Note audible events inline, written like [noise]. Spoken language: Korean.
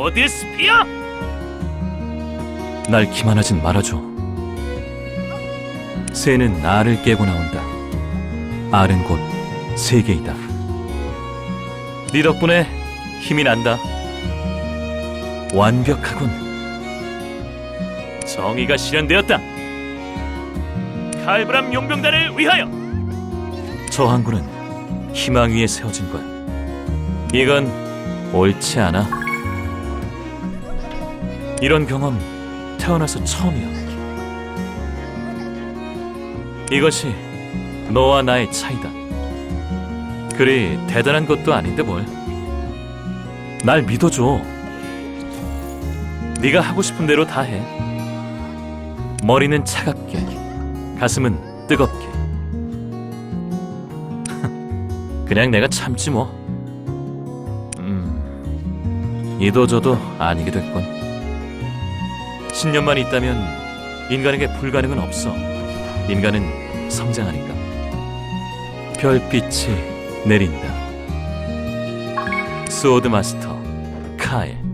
소드 스피어! 날 기만하진 말아줘. 새는 알을 깨고 나온다. 알은 곧 세계이다. 네 덕분에 힘이 난다. 완벽하군. 정의가 실현되었다. 칼브람 용병단을 위하여 저 항구는 희망 위에 세워진 거야. 이건 옳지 않아. 이런 경험 태어나서 처음이야. 이것이 너와 나의 차이다. 그리 대단한 것도 아닌데 뭘. 날 믿어줘. 네가 하고 싶은 대로 다 해. 머리는 차갑게, 가슴은 뜨겁게. [laughs] 그냥 내가 참지 뭐. 음, 이도저도 아니게 됐군. 신념만 있다면 인간에게 불가능은 없어. 인간은 성장하니까. 별빛이 내린다. 스워드 마스터 카일.